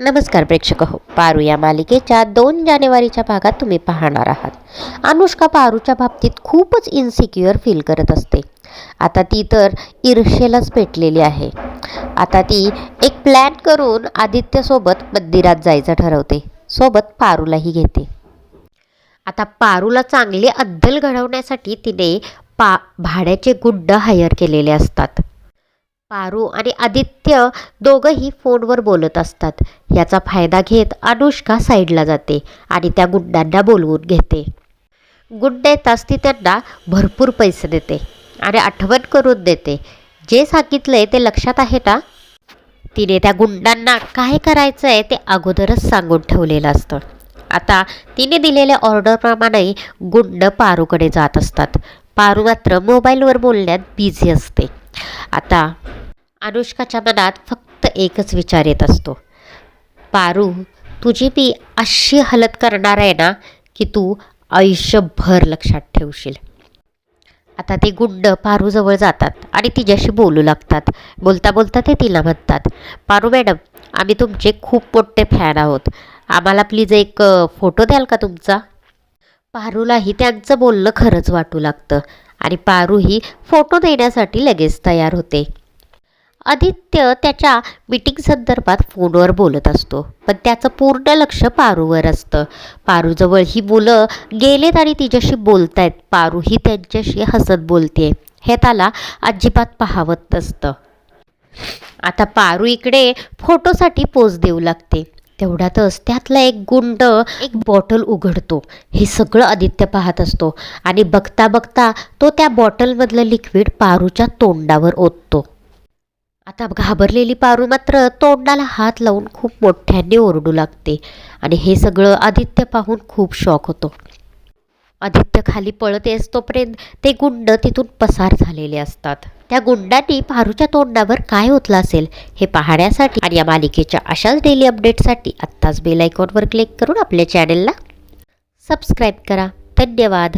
नमस्कार प्रेक्षक हो पारू या मालिकेच्या दोन जानेवारीच्या भागात तुम्ही पाहणार आहात. अनुष्का पारूच्या बाबतीत खूपच इन्सिक्युअर फील करत असते. आता ती तर ईर्षेलाच पेटलेली आहे. आता ती एक प्लॅन करून आदित्यसोबत मंदिरात जायचं ठरवते. सोबत पारूलाही घेते. आता पारूला चांगली अद्दल घडवण्यासाठी तिने पा भाड्याचे गुड्ड हायर केलेले असतात. पारू आणि आदित्य दोघंही फोनवर बोलत असतात. याचा फायदा घेत अनुष्का साईडला जाते आणि त्या गुंडांना बोलवून घेते. गुंड येताच ती त्यांना भरपूर पैसे देते आणि आठवण करून देते. जे सांगितलंय ते लक्षात आहे ना तिने त्या गुंडांना काय करायचं आहे ते अगोदरच सांगून ठेवलेलं असतं. आता तिने दिलेल्या ऑर्डरप्रमाणे गुंड पारूकडे जात असतात. पारू मात्र मोबाईलवर बोलण्यात बिझी असते. आता अनुष्काच्या मनात फक्त एकच विचार येत असतो. पारू तुझी मी अशी हालत करणार आहे ना की तू आयुष्यभर लक्षात ठेवशील. आता ते गुंड पारूजवळ जातात आणि तिच्याशी बोलू लागतात. बोलता बोलता ते तिला म्हणतात पारू मॅडम आम्ही तुमचे खूप मोठे फॅन आहोत. आम्हाला प्लीज एक फोटो द्याल का तुमचा? पारूलाही त्यांचं बोलणं खरंच वाटू लागतं आणि पारू ही फोटो देण्यासाठी लगेच तयार होते. आदित्य त्याच्या मीटिंग संदर्भात फोनवर बोलत असतो. पण त्याचं पूर्ण लक्ष पारूवर असतं. पारूजवळ ही मुलं गेलेत आणि तिच्याशी बोलतायत. पारू ही त्यांच्याशी हसत बोलते हे त्याला अजिबात पाहावत नसतं. आता पारू इकडे फोटोसाठी पोज देऊ लागते. तेवढ्यातच त्यातला एक गुंड एक बॉटल उघडतो. हे सगळं आदित्य पाहत असतो. आणि बघता बघता तो त्या बॉटलमधलं लिक्विड पारूच्या तोंडावर ओततो. आता घाबरलेली पारू मात्र तोंडाला हात लावून खूप मोठ्याने ओरडू लागते आणि हे सगळं आदित्य पाहून खूप शॉक होतो. आदित्य खाली पळत येस तोपर्यंत ते गुंड तिथून पसार झालेले असतात. त्या गुंडांनी पारूच्या तोंडावर काय होतलं असेल हे पाहण्यासाठी आणि या मालिकेच्या अशाच डेली अपडेटसाठी आत्ताच बेल आयकॉनवर क्लिक करून आपल्या चॅनलला सबस्क्राईब करा. धन्यवाद.